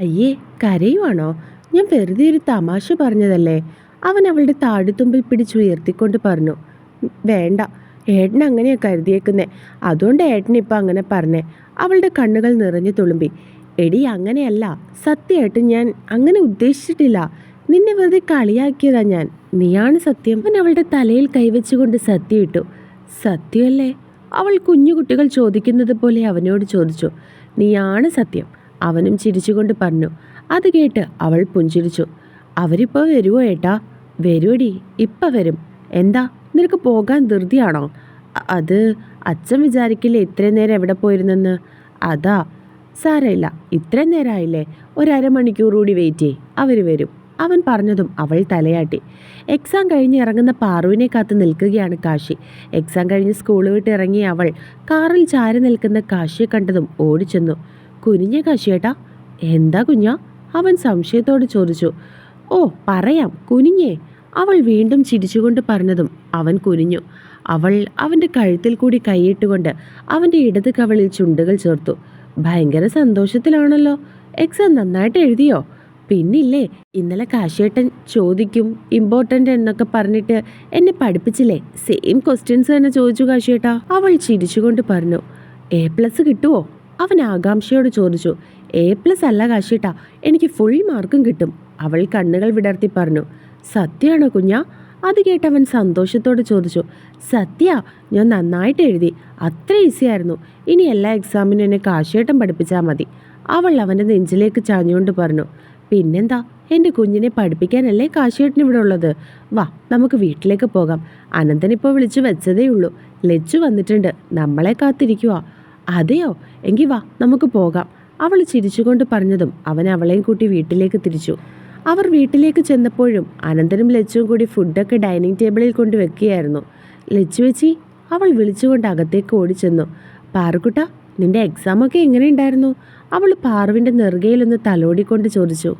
അയ്യേ കരയുവാണോ? ഞാൻ വെറുതെ ഒരു തമാശ പറഞ്ഞതല്ലേ? അവൻ അവളുടെ താടിത്തുമ്പിൽ പിടിച്ചുയർത്തിക്കൊണ്ട് പറഞ്ഞു വേണ്ട ഏട്ടൻ അങ്ങനെയാ കരുതിയേക്കുന്നേ. അതുകൊണ്ട് ഏട്ടൻ ഇപ്പം അങ്ങനെ പറഞ്ഞേ. അവളുടെ കണ്ണുകൾ നിറഞ്ഞു തുളുമ്പി. എടി അങ്ങനെയല്ല. സത്യമായിട്ട് ഞാൻ അങ്ങനെ ഉദ്ദേശിച്ചിട്ടില്ല. നിന്നെ വെറുതെ കളിയാക്കിയതാ ഞാൻ. നീയാണ് സത്യം. അവൻ അവളുടെ തലയിൽ കൈവച്ചുകൊണ്ട് സത്യം ഇട്ടു സത്യമല്ലേ? അവൾ കുഞ്ഞു കുട്ടികൾ ചോദിക്കുന്നത് പോലെ അവനോട് ചോദിച്ചു. നീയാണ് സത്യം. അവനും ചിരിച്ചുകൊണ്ട് പറഞ്ഞു അത് കേട്ട് അവൾ പുഞ്ചിരിച്ചു. അവരിപ്പോൾ വരുമോ ഏട്ടാ? വരുവടി ഇപ്പം വരും. എന്താ നിനക്ക് പോകാൻ ധൃതിയാണോ? അത് അച്ഛൻ വിചാരിക്കില്ലേ ഇത്രയും നേരം എവിടെ പോയിരുന്നെന്ന്? അതാ സാരമില്ല ഇത്രയും നേരമായില്ലേ ഒരമണിക്കൂർ കൂടി വെയിറ്റ് ചെയ് അവർ വരും. അവൻ പറഞ്ഞതും അവൾ തലയാട്ടി. എക്സാം കഴിഞ്ഞ് ഇറങ്ങുന്ന പാറുവിനെ കാത്ത് നിൽക്കുകയാണ് കാശി. എക്സാം കഴിഞ്ഞ് സ്കൂൾ വിട്ട് ഇറങ്ങിയ അവൾ കാറിൽ ചാരി നിൽക്കുന്ന കാശിയെ കണ്ടതും ഓടിച്ചെന്നു. കുനിഞ്ഞ കശിയേട്ടാ. എന്താ കുഞ്ഞാ? അവൻ സംശയത്തോട് ചോദിച്ചു. ഓ പറയാം കുനിഞ്ഞേ. അവൾ വീണ്ടും ചിരിച്ചുകൊണ്ട് പറഞ്ഞതും അവൻ കുനിഞ്ഞു. അവൾ അവന്റെ കഴുത്തിൽ കൂടി കൈയിട്ടുകൊണ്ട് അവന്റെ ഇടത് കവളിൽ ചുണ്ടുകൾ ചേർത്തു. ഭയങ്കര സന്തോഷത്തിലാണല്ലോ. എക്സാം നന്നായിട്ട് എഴുതിയോ? പിന്നില്ലേ ഇന്നലെ കാശേട്ടൻ ചോദിക്കും ഇമ്പോർട്ടന്റ് എന്നൊക്കെ പറഞ്ഞിട്ട് എന്നെ പഠിപ്പിച്ചില്ലേ? സെയിം ക്വസ്റ്റ്യൻസ് തന്നെ ചോദിച്ചു കാശേട്ടാ അവൾ ചിരിച്ചുകൊണ്ട് പറഞ്ഞു എ പ്ലസ് കിട്ടുമോ അവൻ ആകാംക്ഷയോട് ചോദിച്ചു എ പ്ലസ് അല്ല കാശിട്ട എനിക്ക് ഫുൾ മാർക്കും കിട്ടും. അവൾ കണ്ണുകൾ വിടർത്തി പറഞ്ഞു സത്യമാണോ കുഞ്ഞ? അത് കേട്ടവൻ സന്തോഷത്തോടെ ചോദിച്ചു സത്യ ഞാൻ നന്നായിട്ട് എഴുതി അത്ര ഈസി ആയിരുന്നു. ഇനി എല്ലാ എക്സാമിനും എന്നെ കാശേട്ടം പഠിപ്പിച്ചാൽ മതി. അവൾ അവന്റെ നെഞ്ചിലേക്ക് ചാഞ്ഞുകൊണ്ട് പറഞ്ഞു പിന്നെന്താ എന്റെ കുഞ്ഞിനെ പഠിപ്പിക്കാനല്ലേ കാശിയേട്ടൻ ഇവിടെ ഉള്ളത്? വാ നമുക്ക് വീട്ടിലേക്ക് പോകാം. അനന്തനിപ്പോൾ വിളിച്ചു വെച്ചതേ ഉള്ളൂ ലച്ചു വന്നിട്ടുണ്ട് നമ്മളെ കാത്തിരിക്കുക അതെയോ? എങ്കിൽ വാ നമുക്ക് പോകാം. അവൾ ചിരിച്ചുകൊണ്ട് പറഞ്ഞതും അവൻ അവളെയും കൂട്ടി വീട്ടിലേക്ക് തിരിച്ചു. അവർ വീട്ടിലേക്ക് ചെന്നപ്പോഴും അനന്തനും ലച്ചുവും കൂടി ഫുഡൊക്കെ ഡൈനിങ് ടേബിളിൽ കൊണ്ട് വെക്കുകയായിരുന്നു. ലച്ചു വെച്ചി അവൾ വിളിച്ചുകൊണ്ട് അകത്തേക്ക് ഓടിച്ചെന്നു. പാറുക്കുട്ട നിന്റെ എക്സാമൊക്കെ എങ്ങനെയുണ്ടായിരുന്നു അവൾ പാറുവിന്റെ നെറുകയിലൊന്ന് തലോടിക്കൊണ്ട് ചോദിച്ചു.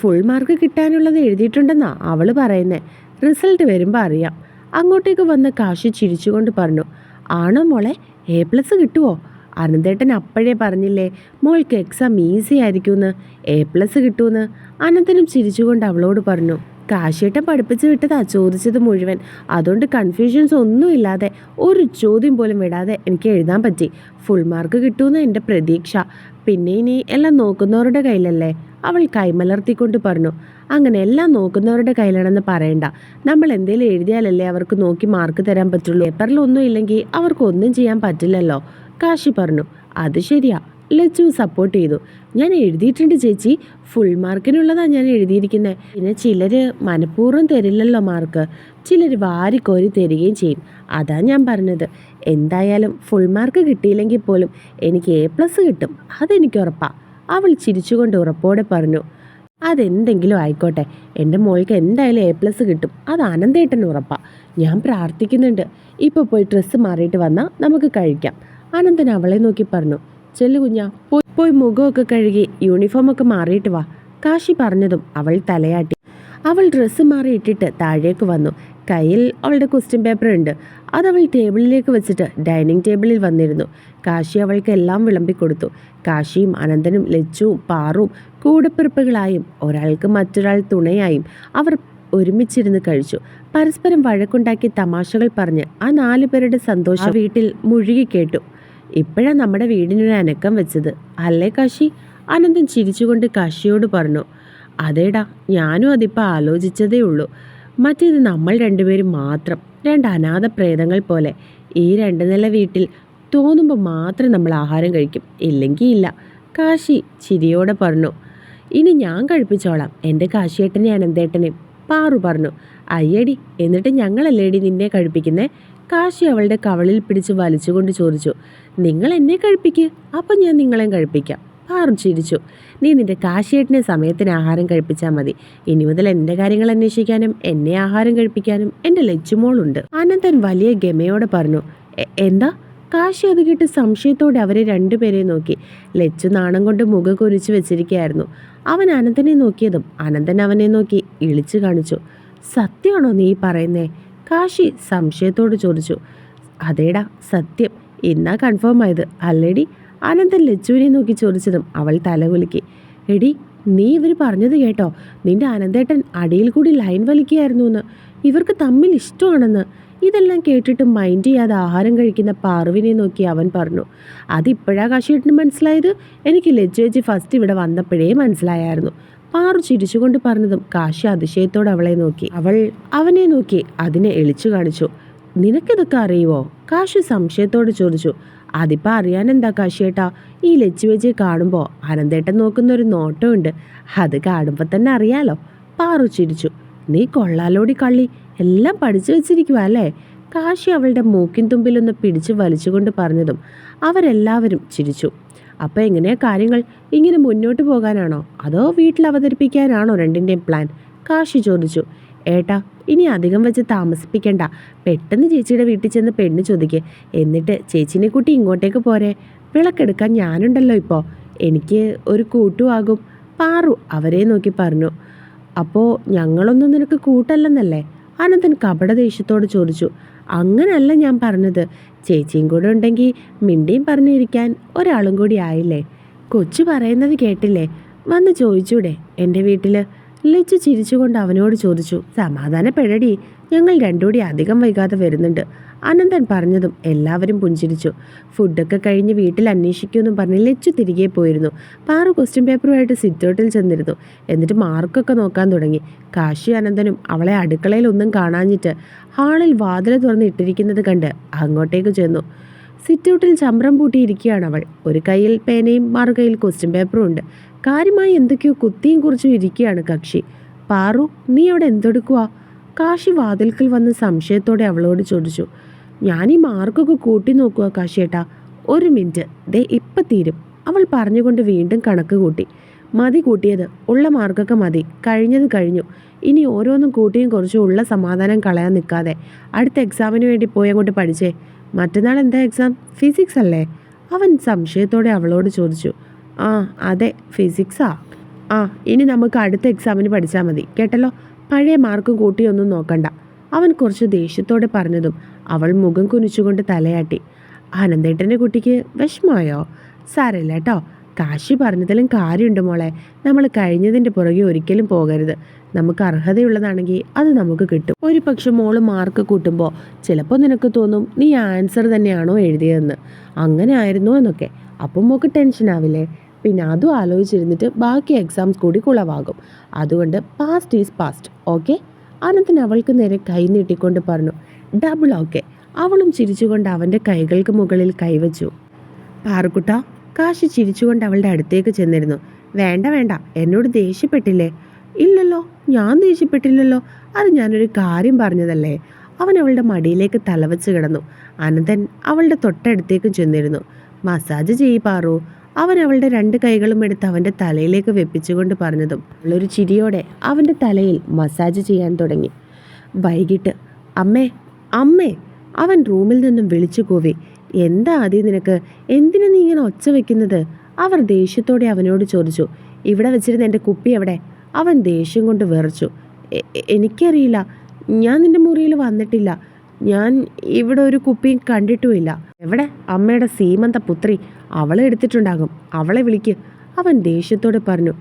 ഫുൾ മാർക്ക് കിട്ടാനുള്ളത് എഴുതിയിട്ടുണ്ടെന്നാ അവൾ പറയുന്നേ. റിസൾട്ട് വരുമ്പോൾ അറിയാം. അങ്ങോട്ടേക്ക് വന്ന കാശി ചിരിച്ചുകൊണ്ട് പറഞ്ഞു. ആണോ മോളെ? എ പ്ലസ് കിട്ടുമോ അനന്തേട്ടൻ അപ്പോഴേ പറഞ്ഞില്ലേ മോൾക്ക് എക്സാം ഈസി ആയിരിക്കുമെന്ന് എ പ്ലസ് കിട്ടുമെന്ന് അനന്തനും ചിരിച്ചുകൊണ്ട് അവളോട് പറഞ്ഞു കാശിയേട്ടൻ പഠിപ്പിച്ച് വിട്ടതാ ചോദിച്ചത് മുഴുവൻ. അതുകൊണ്ട് കൺഫ്യൂഷൻസ് ഒന്നുമില്ലാതെ ഒരു ചോദ്യം പോലും വിടാതെ എനിക്ക് എഴുതാൻ പറ്റി. ഫുൾ മാർക്ക് കിട്ടുമെന്ന് എന്റെ പ്രതീക്ഷ. പിന്നെ ഇനി എല്ലാം നോക്കുന്നവരുടെ കയ്യിലല്ലേ? അവൾ കൈമലർത്തിക്കൊണ്ട് പറഞ്ഞു അങ്ങനെ എല്ലാം നോക്കുന്നവരുടെ കയ്യിലാണെന്ന് പറയണ്ട. നമ്മൾ എന്തെങ്കിലും എഴുതിയാലല്ലേ അവർക്ക് നോക്കി മാർക്ക് തരാൻ പറ്റുള്ളൂ. പേപ്പറിലൊന്നും ഇല്ലെങ്കിൽ അവർക്കൊന്നും ചെയ്യാൻ പറ്റില്ലല്ലോ. കാശി പറഞ്ഞു അത് ശരിയാ. ലച്ചു സപ്പോർട്ട് ചെയ്തു. ഞാൻ എഴുതിയിട്ടുണ്ട് ചേച്ചി. ഫുൾ മാർക്കിനുള്ളതാ ഞാൻ എഴുതിയിരിക്കുന്നത് പിന്നെ ചിലർ മനഃപൂർവം തരില്ലല്ലോ മാർക്ക് ചിലർ വാരിക്കോരി തരികയും ചെയ്യും. അതാ ഞാൻ പറഞ്ഞത്. എന്തായാലും ഫുൾ മാർക്ക് കിട്ടിയില്ലെങ്കിൽ പോലും എനിക്ക് എ പ്ലസ് കിട്ടും. അതെനിക്ക് ഉറപ്പാ. അവൾ ചിരിച്ചുകൊണ്ട് ഉറപ്പോടെ പറഞ്ഞു അതെന്തെങ്കിലും ആയിക്കോട്ടെ. എന്റെ മോൾക്ക് എന്തായാലും എ പ്ലസ് കിട്ടും. അത് ആനന്ദേട്ടൻ ഉറപ്പാ. ഞാൻ പ്രാർത്ഥിക്കുന്നുണ്ട്. ഇപ്പോൾ പോയി ഡ്രസ്സ് മാറിയിട്ട് വന്നാൽ നമുക്ക് കഴിക്കാം. അനന്തൻ അവളെ നോക്കി പറഞ്ഞു ചെല്ലു കുഞ്ഞാ പോയി പോയി മുഖമൊക്കെ കഴുകി യൂണിഫോമൊക്കെ മാറിയിട്ട് വാ കാശി പറഞ്ഞതും അവൾ തലയാട്ടി. അവൾ ഡ്രസ്സ് മാറി ഇട്ടിട്ട് താഴേക്ക് വന്നു. കയ്യിൽ അവളുടെ ക്വസ്റ്റ്യൻ പേപ്പർ ഉണ്ട്. അതവൾ ടേബിളിലേക്ക് വെച്ചിട്ട് ഡൈനിങ് ടേബിളിൽ വന്നിരുന്നു. കാശി അവൾക്ക് എല്ലാം വിളമ്പിക്കൊടുത്തു കാശിയും അനന്തനും ലച്ചുവും പാറും കൂടപ്പിറപ്പുകളായും ഒരാൾക്ക് മറ്റൊരാൾ തുണയായും അവർ ഒരുമിച്ചിരുന്ന് കഴിച്ചു. പരസ്പരം വഴക്കുണ്ടാക്കി തമാശകൾ പറഞ്ഞ് ആ നാലു പേരുടെ സന്തോഷം വീട്ടിൽ മുഴുകി കേട്ടു. ഇപ്പോഴാ നമ്മുടെ വീടിനൊരു അനക്കം വെച്ചത്. അല്ലേ കാശി? അനന്തൻ ചിരിച്ചുകൊണ്ട് കാശിയോട് പറഞ്ഞു അതേടാ ഞാനും അതിപ്പോൾ ആലോചിച്ചതേ ഉള്ളൂ. മറ്റേത് നമ്മൾ രണ്ടുപേരും മാത്രം രണ്ട് അനാഥ പ്രേതങ്ങൾ പോലെ. ഈ രണ്ട് നില വീട്ടിൽ തോന്നുമ്പോൾ മാത്രം നമ്മൾ ആഹാരം കഴിക്കും. ഇല്ലെങ്കിൽ ഇല്ല. കാശി ചിരിയോടെ പറഞ്ഞു ഇനി ഞാൻ കഴിപ്പിച്ചോളാം. എന്റെ കാശിയേട്ടനെ അനന്തേട്ടനെ പാറു പറഞ്ഞു അയ്യടി എന്നിട്ട് ഞങ്ങളല്ലേടി നിന്നെ കഴിപ്പിക്കുന്നേ? കാശി അവളുടെ കവളിൽ പിടിച്ച് വലിച്ചുകൊണ്ട് ചോദിച്ചു നിങ്ങൾ എന്നെ കഴിപ്പിക്ക്. അപ്പം ഞാൻ നിങ്ങളെയും കഴിപ്പിക്കാം. പാറു ചിരിച്ചു. നീ നിന്റെ കാശിയേട്ടനെ സമയത്തിന് ആഹാരം കഴിപ്പിച്ചാൽ മതി. ഇനി മുതൽ എന്റെ കാര്യങ്ങൾ അന്വേഷിക്കാനും എന്നെ ആഹാരം കഴിപ്പിക്കാനും എന്റെ ലച്ചുമോളുണ്ട് അനന്തൻ വലിയ ഗമയോടെ പറഞ്ഞു എന്താ? കാശി അത് കേട്ട് സംശയത്തോടെ അവരെ രണ്ടുപേരെയും നോക്കി. ലച്ചു നാണം കൊണ്ട് മുഖം കുരിച്ചു വെച്ചിരിക്കുകയായിരുന്നു അവൻ അനന്തനെ നോക്കിയതും അനന്തൻ അവനെ നോക്കി ഇളിച്ചു കാണിച്ചു. സത്യമാണോ നീ പറയുന്നേ? കാശി സംശയത്തോട് ചോദിച്ചു. അതേടാ സത്യം. ഇന്നാ കൺഫേം ആയത്. അല്ലേടി അനന്തൻ ലച്ചുവിനെ നോക്കി ചോദിച്ചതും അവൾ തലകുലുക്കി എടി നീ ഇവർ പറഞ്ഞത് കേട്ടോ നിന്റെ അനന്തേട്ടൻ അടിയിൽ കൂടി ലൈൻ വലിക്കുകയായിരുന്നു എന്ന് ഇവർക്ക് തമ്മിൽ ഇഷ്ടമാണെന്ന്. ഇതെല്ലാം കേട്ടിട്ട് മൈൻഡ് ചെയ്യാതെ ആഹാരം കഴിക്കുന്ന പാർവിനെ നോക്കി അവൻ പറഞ്ഞു. അതിപ്പോഴാ കാശിയേട്ടന് മനസ്സിലായത്? എനിക്ക് ലജ്ജേജി ഫസ്റ്റ് ഇവിടെ വന്നപ്പോഴേ മനസ്സിലായായിരുന്നു. പാറു ചിരിച്ചുകൊണ്ട് പറഞ്ഞതും കാശി അതിശയത്തോടെ അവളെ നോക്കി. അവൾ അവനെ നോക്കി അതിനെ എളിച്ചു കാണിച്ചു. നിനക്കിതൊക്കെ അറിയുവോ കാശി സംശയത്തോട് ചോദിച്ചു. അതിപ്പോൾ അറിയാൻ എന്താ കാശിയേട്ടാ? ഈ ലച്ചു വെച്ച് കാണുമ്പോൾ അനന്തേട്ടൻ നോക്കുന്ന ഒരു നോട്ടമുണ്ട്. അത് കാണുമ്പോൾ തന്നെ അറിയാലോ. പാറു ചിരിച്ചു. നീ കൊള്ളാലോടി കള്ളി. എല്ലാം പഠിച്ചു വെച്ചിരിക്കുക അല്ലേ? കാശി അവളുടെ മൂക്കിൻ തുമ്പിലൊന്ന് പിടിച്ച് വലിച്ചുകൊണ്ട് പറഞ്ഞതും അവരെല്ലാവരും ചിരിച്ചു. അപ്പോൾ എങ്ങനെയാ കാര്യങ്ങൾ? ഇങ്ങനെ മുന്നോട്ട് പോകാനാണോ? അതോ വീട്ടിൽ അവതരിപ്പിക്കാനാണോ രണ്ടിന്റെയും പ്ലാൻ? കാശി ചോദിച്ചു. ഏട്ടാ ഇനി അധികം വെച്ച് താമസിപ്പിക്കണ്ട. പെട്ടെന്ന് ചേച്ചിയുടെ വീട്ടിൽ ചെന്ന് പെണ്ണ് ചോദിക്ക്. എന്നിട്ട് ചേച്ചിനെ കൂട്ടി ഇങ്ങോട്ടേക്ക് പോരെ. വിളക്കെടുക്കാൻ ഞാനുണ്ടല്ലോ ഇപ്പോൾ എനിക്ക് ഒരു കൂട്ടുമാകും പാറു അവരെ നോക്കി പറഞ്ഞു. അപ്പോൾ ഞങ്ങളൊന്നും നിനക്ക് കൂട്ടല്ലെന്നല്ലേ? അനന്തൻ കപട ദേഷ്യത്തോട് ചോദിച്ചു. അങ്ങനല്ല ഞാൻ പറഞ്ഞത്. ചേച്ചിയും കൂടെ ഉണ്ടെങ്കിൽ മിണ്ടിയും പറഞ്ഞിരിക്കാൻ ഒരാളും കൂടി ആയില്ലേ? കൊച്ചു പറയുന്നത് കേട്ടില്ലേ? വന്ന് ചോദിച്ചൂടെ എന്റെ വീട്ടിൽ ലച്ചു ചിരിച്ചുകൊണ്ട് അവനോട് ചോദിച്ചു സമാധാനപ്പെടടി ഞങ്ങൾ രണ്ടുകൂടി അധികം വൈകാതെ വരുന്നുണ്ട്. അനന്തൻ പറഞ്ഞതും എല്ലാവരും പുഞ്ചിരിച്ചു. ഫുഡൊക്കെ കഴിഞ്ഞ് വീട്ടിൽ അന്വേഷിക്കുമെന്നും പറഞ്ഞ് ലച്ചു തിരികെ പോയിരുന്നു. പാറു ക്വസ്റ്റ്യൻ പേപ്പറുമായിട്ട് സിറ്റൗട്ടിൽ ചെന്നിരുന്നു. എന്നിട്ട് മാർക്കൊക്കെ നോക്കാൻ തുടങ്ങി. കാശി അനന്തനും അവളെ അടുക്കളയിൽ ഒന്നും കാണാഞ്ഞിട്ട് ഹാളിൽ വാതിൽ തുറന്ന് ഇട്ടിരിക്കുന്നത് കണ്ട് അങ്ങോട്ടേക്ക് ചെന്നു. സിറ്റൗട്ടിൽ ചമ്രം പൂട്ടിയിരിക്കുകയാണ് അവൾ. ഒരു കയ്യിൽ പേനയും മറുകൈയിൽ ക്വസ്റ്റ്യൻ പേപ്പറും ഉണ്ട്. കാര്യമായി എന്തൊക്കെയോ കുത്തിയും കുറിച്ചും ഇരിക്കുകയാണ് കക്ഷി. പാറു നീ അവിടെ എന്തെടുക്കുക കാശി വാതിൽക്കൽ വന്ന് സംശയത്തോടെ അവളോട് ചോദിച്ചു. ഞാൻ ഈ മാർക്കൊക്കെ കൂട്ടി നോക്കുക കാശിയേട്ടാ. ഒരു മിനിറ്റ്. ദേ ഇപ്പം തീരും. അവൾ പറഞ്ഞുകൊണ്ട് വീണ്ടും കണക്ക് കൂട്ടി. മതി കൂട്ടിയത്. ഉള്ള മാർക്കൊക്കെ മതി. കഴിഞ്ഞത് കഴിഞ്ഞു. ഇനി ഓരോന്നും കൂട്ടിയും കുറച്ചും ഉള്ള സമാധാനം കളയാൻ നിൽക്കാതെ. അടുത്ത എക്സാമിന് വേണ്ടി പോയി അങ്ങോട്ട് പഠിച്ചേ. മറ്റന്നാൾ എന്താ എക്സാം ഫിസിക്സ് അല്ലേ? അവൻ സംശയത്തോടെ അവളോട് ചോദിച്ചു. ആ അതെ ഫിസിക്സാ ആ. ഇനി നമുക്ക് അടുത്ത എക്സാമിന് പഠിച്ചാൽ മതി. കേട്ടല്ലോ? പഴയ മാർക്കും കൂട്ടിയൊന്നും നോക്കണ്ട. അവൻ കുറച്ച് ദേഷ്യത്തോടെ പറഞ്ഞതും അവൾ മുഖം കുനിച്ചുകൊണ്ട് തലയാട്ടി. ആനന്ദേട്ടന്റെ കുട്ടിക്ക് വിഷമമായോ? സാരമില്ല കേട്ടോ. കാശി പറഞ്ഞതിലും കാര്യമുണ്ട് മോളെ. നമ്മൾ കഴിഞ്ഞതിന്റെ പുറകെ ഒരിക്കലും പോകരുത്. നമുക്ക് അർഹതയുള്ളതാണെങ്കിൽ അത് നമുക്ക് കിട്ടും. ഒരു പക്ഷെ മോൾ മാർക്ക് കൂട്ടുമ്പോൾ ചിലപ്പോൾ നിനക്ക് തോന്നും നീ ആൻസർ തന്നെയാണോ എഴുതിയതെന്ന്. അങ്ങനെ ആയിരുന്നോ എന്നൊക്കെ. അപ്പം മോക്ക് ടെൻഷൻ ആവില്ലേ? പിന്നെ അതും ആലോചിച്ചിരുന്നിട്ട് ബാക്കി എക്സാംസ് കൂടി കുളവാകും. അതുകൊണ്ട് past is past okay Ananthan അവൾക്ക് നേരെ കൈ നീട്ടിക്കൊണ്ട് പറഞ്ഞു ഡബിൾ ഓക്കെ അവളും ചിരിച്ചുകൊണ്ട് അവന്റെ കൈകൾക്ക് മുകളിൽ കൈവച്ചു. പാറുക്കുട്ട കാശി ചിരിച്ചുകൊണ്ട് അവളുടെ അടുത്തേക്ക് ചെന്നിരുന്നു. വേണ്ട വേണ്ട എന്നോട് ദേഷ്യപ്പെട്ടില്ലേ? ഇല്ലല്ലോ ഞാൻ ദേഷ്യപ്പെട്ടില്ലല്ലോ. അത് ഞാനൊരു കാര്യം പറഞ്ഞതല്ലേ? അവൻ അവളുടെ മടിയിലേക്ക് തലവച്ച് കിടന്നു. അനന്തൻ അവളുടെ തൊട്ടടുത്തേക്ക് ചെന്നിരുന്നു. മസാജ് ചെയ്യ് പാറു. അവൻ അവളുടെ രണ്ട് കൈകളും എടുത്ത് അവന്റെ തലയിലേക്ക് വെപ്പിച്ചുകൊണ്ട് പറഞ്ഞതും അവളൊരു ചിരിയോടെ അവന്റെ തലയിൽ മസാജ് ചെയ്യാൻ തുടങ്ങി. വൈകിട്ട് അമ്മേ അമ്മേ അവൻ റൂമിൽ നിന്നും വിളിച്ചു കൂവി. എന്താ ആദ്യം നിനക്ക്? എന്തിനു നീ ഇങ്ങനെ ഒച്ച വെക്കുന്നത്? അവർ ദേഷ്യത്തോടെ അവനോട് ചോദിച്ചു ഇവിടെ വെച്ചിരുന്ന എന്റെ കുപ്പി എവിടെ? അവൻ ദേഷ്യം കൊണ്ട് വിറച്ചു "എ- എ- എനിക്കറിയില്ല. ഞാൻ നിന്റെ മുറിയിൽ വന്നിട്ടില്ല. ഞാൻ ഇവിടെ ഒരു കുപ്പിയും കണ്ടിട്ടുമില്ല. എവിടെ? അമ്മയുടെ സീമന്ത പുത്രി. അവളെ എടുത്തിട്ടുണ്ടാകും. അവളെ വിളിക്ക്. അവൻ ദേഷ്യത്തോടെ പറഞ്ഞു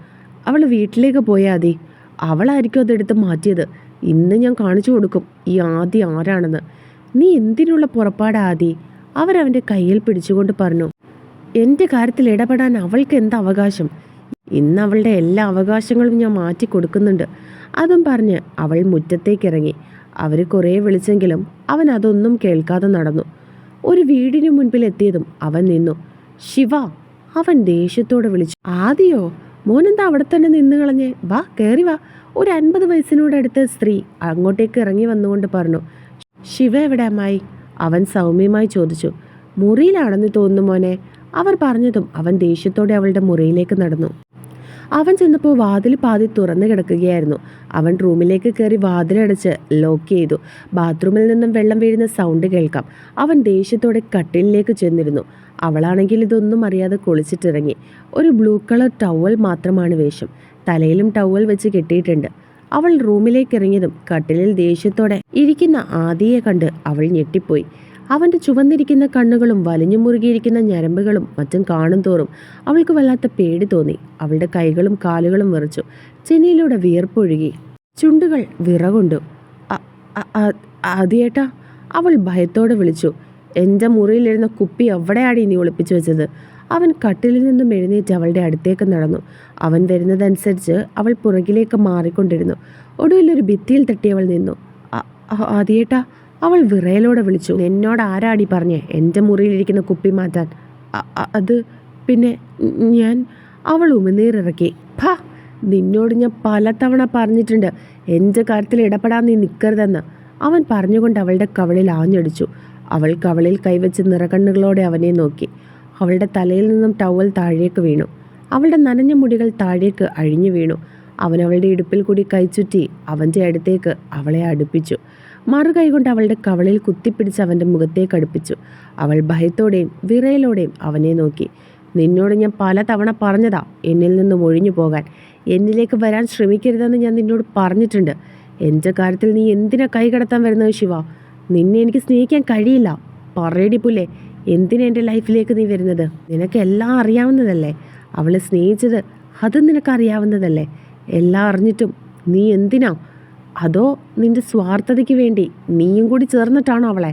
അവൾ വീട്ടിലേക്ക് പോയാൽ മതി അവളായിരിക്കും അതെടുത്ത് മാറ്റിയത്. ഇന്ന് ഞാൻ കാണിച്ചു കൊടുക്കും ഈ ആദി ആരാണെന്ന്. നീ എന്തിനുള്ള പുറപ്പാടാ ആദി? അവരവന്റെ കയ്യിൽ പിടിച്ചുകൊണ്ട് പറഞ്ഞു എന്റെ കാര്യത്തിൽ ഇടപെടാൻ അവൾക്ക് എന്ത് അവകാശം? ഇന്ന് അവളുടെ എല്ലാ അവകാശങ്ങളും ഞാൻ മാറ്റി കൊടുക്കുന്നുണ്ട്. അതും പറഞ്ഞ് അവൾ മുറ്റത്തേക്കിറങ്ങി അവർ കുറേ വിളിച്ചെങ്കിലും അവൻ അതൊന്നും കേൾക്കാതെ നടന്നു. ഒരു വീടിന് മുൻപിൽ എത്തിയതും അവൻ നിന്നു. ശിവ അവൻ ദേഷ്യത്തോടെ വിളിച്ചു. ആദിയോ മോനെന്താ അവിടെ തന്നെ നിന്ന് കളഞ്ഞേ? വാ കയറി വാ. ഒരു അൻപത് വയസ്സിനോടടുത്ത സ്ത്രീ അങ്ങോട്ടേക്ക് ഇറങ്ങി വന്നുകൊണ്ട് പറഞ്ഞു ശിവ എവിടെ അമ്മായി? അവൻ സൗമ്യമായി ചോദിച്ചു മുറിയിലാണെന്ന് തോന്നുന്നു മോനെ. അവർ പറഞ്ഞതും അവൻ ദേഷ്യത്തോടെ അവളുടെ മുറിയിലേക്ക് നടന്നു. അവൻ ചെന്നപ്പോൾ വാതിൽ പാതി തുറന്നു കിടക്കുകയായിരുന്നു. അവൻ റൂമിലേക്ക് കയറി വാതിലടച്ച് ലോക്ക് ചെയ്തു. ബാത്റൂമിൽ നിന്നും വെള്ളം വീഴുന്ന സൗണ്ട് കേൾക്കാം. അവൻ ദേഷ്യത്തോടെ കട്ടിലിലേക്ക് ചെന്നിരുന്നു. അവളാണെങ്കിൽ ഇതൊന്നും അറിയാതെ കുളിച്ചിട്ടിറങ്ങി. ഒരു ബ്ലൂ കളർ ടവൽ മാത്രമാണ് വേഷം. തലയിലും ടവൽ വെച്ച് കെട്ടിയിട്ടുണ്ട്. അവൾ റൂമിലേക്ക് ഇറങ്ങിയതും കട്ടിലിൽ ദേഷ്യത്തോടെ ഇരിക്കുന്ന ആദിയെ കണ്ട് അവൾ ഞെട്ടിപ്പോയി. അവന്റെ ചുവന്നിരിക്കുന്ന കണ്ണുകളും വലിഞ്ഞു മുറുകിയിരിക്കുന്ന ഞരമ്പുകളും മറ്റും കാണും തോറും അവൾക്ക് വല്ലാത്ത പേടി തോന്നി. അവളുടെ കൈകളും കാലുകളും വിറച്ചു. ചെന്നിയിലൂടെ വിയർപ്പൊഴുകി. ചുണ്ടുകൾ വിറകൊണ്ടു. "അ- അ- അ- ആദിയേട്ടാ അവൾ ഭയത്തോടെ വിളിച്ചു. എന്റെ മുറിയിലിരുന്ന കുപ്പി എവിടെയാണ് ഇനി ഒളിപ്പിച്ചു വെച്ചത്? അവൻ കട്ടിലിൽ നിന്നും എഴുന്നേറ്റ് അവളുടെ അടുത്തേക്ക് നടന്നു. അവൻ വരുന്നതനുസരിച്ച് അവൾ പുറകിലേക്ക് മാറിക്കൊണ്ടിരുന്നു. ഒടുവിൽ ഒരു ഭിത്തിയിൽ തട്ടി അവൾ നിന്നു. "അ- അ- അവൾ വിറയലോടെ വിളിച്ചു. എന്നോട് ആരാടി പറഞ്ഞേ? എന്റെ മുറിയിലിരിക്കുന്ന കുപ്പി മാറ്റാൻ. "അ- അ- അത് പിന്നെ ഞാൻ? അവൾ ഉമിനീറിറക്കി ഭാ നിന്നോട് ഞാൻ പലതവണ പറഞ്ഞിട്ടുണ്ട്. എന്റെ കാര്യത്തിൽ ഇടപെടാൻ നീ നിൽക്കരുതെന്ന് അവൻ പറഞ്ഞുകൊണ്ട് അവളുടെ കവളിൽ ആഞ്ഞടിച്ചു. അവൾ കവളിൽ കൈവച്ച് നിറകണ്ണുകളോടെ അവനെ നോക്കി. അവളുടെ തലയിൽ നിന്നും ടവൽ താഴേക്ക് വീണു. അവളുടെ നനഞ്ഞ മുടികൾ താഴേക്ക് അഴിഞ്ഞു വീണു. അവൻ അവളുടെ ഇടുപ്പിൽ കൂടി കൈച്ചുറ്റി അവന്റെ അടുത്തേക്ക് അവളെ അടുപ്പിച്ചു. മറുകൈ കൈകൊണ്ട് അവളുടെ കവളിൽ കുത്തിപ്പിടിച്ച് അവന്റെ മുഖത്തേക്ക് അടുപ്പിച്ചു. അവൾ ഭയത്തോടെയും വിറയലോടെയും അവനെ നോക്കി. നിന്നോട് ഞാൻ പലതവണ പറഞ്ഞതാ എന്നിൽ നിന്നും ഒഴിഞ്ഞു പോകാൻ. എന്നിലേക്ക് വരാൻ ശ്രമിക്കരുതെന്ന് ഞാൻ നിന്നോട് പറഞ്ഞിട്ടുണ്ട്. എന്റെ കാര്യത്തിൽ നീ എന്തിനാ കൈ കടത്താൻ വരുന്നത് ശിവ? നിന്നെ എനിക്ക് സ്നേഹിക്കാൻ കഴിയില്ല. പറയടി പുല്ലേ എന്തിനാ എന്റെ ലൈഫിലേക്ക് നീ വരുന്നത്? നിനക്ക് എല്ലാം അറിയാവുന്നതല്ലേ? അവളെ സ്നേഹിച്ചത് അതും നിനക്കറിയാവുന്നതല്ലേ? എല്ലാം അറിഞ്ഞിട്ടും നീ എന്തിനാ? അതോ നിന്റെ സ്വാർത്ഥതയ്ക്ക് വേണ്ടി നീയും കൂടി ചേർന്നിട്ടാണോ അവളെ?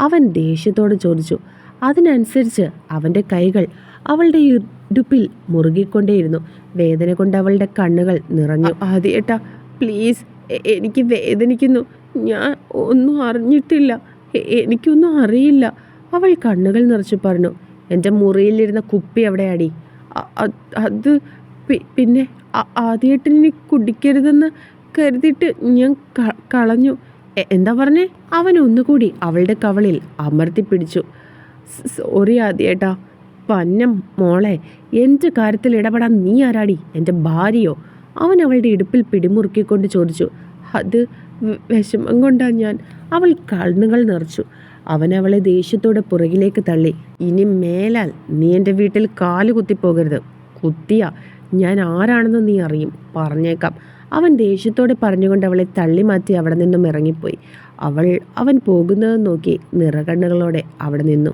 അവൻ ദേഷ്യത്തോട് ചോദിച്ചു. അതിനനുസരിച്ച് അവന്റെ കൈകൾ അവളുടെ ഇടുപ്പിൽ മുറുകിക്കൊണ്ടേയിരുന്നു. വേദന കൊണ്ട് അവളുടെ കണ്ണുകൾ നിറഞ്ഞു. ആദ്യേട്ടാ പ്ലീസ് എനിക്ക് വേദനിക്കുന്നു. ഞാൻ ഒന്നും അറിഞ്ഞിട്ടില്ല. എനിക്കൊന്നും അറിയില്ല. അവൾ കണ്ണുകൾ നിറച്ച് പറഞ്ഞു എന്റെ മുറിയിലിരുന്ന കുപ്പി എവിടെയാടി? അത് പിന്നെ ആദ്യമായിട്ട് ഇനി കുടിക്കരുതെന്ന് കരുതിയിട്ട് ഞാൻ കളഞ്ഞു. എന്താ പറഞ്ഞേ? അവൻ ഒന്നുകൂടി അവളുടെ കവളിൽ അമർത്തി പിടിച്ചു. "സ് സോറി ആദ്യേട്ടാ. പന്നം മോളെ എന്റെ കാര്യത്തിൽ ഇടപെടാൻ നീ ആരാടി? എന്റെ ഭാര്യയോ? അവൻ അവളുടെ ഇടുപ്പിൽ പിടിമുറുക്കിക്കൊണ്ട് ചോദിച്ചു അത് വിഷമം കൊണ്ടാണ് ഞാൻ. അവൾ കണ്ണുകൾ നിറച്ചു. അവനവളെ ദേഷ്യത്തോടെ പുറകിലേക്ക് തള്ളി. ഇനി മേലാൽ നീ എന്റെ വീട്ടിൽ കാൽ കുത്തിപ്പോകരുത് കുത്തിയ ഞാൻ ആരാണെന്ന് നീ അറിയും. പറഞ്ഞേക്കാം. അവൻ ദേഷ്യത്തോടെ പറഞ്ഞുകൊണ്ട് അവളെ തള്ളി മാറ്റി അവിടെ നിന്നും ഇറങ്ങിപ്പോയി. അവൾ അവൻ പോകുന്നത് നോക്കി നിറകണ്ണുകളോടെ അവിടെ നിന്നു.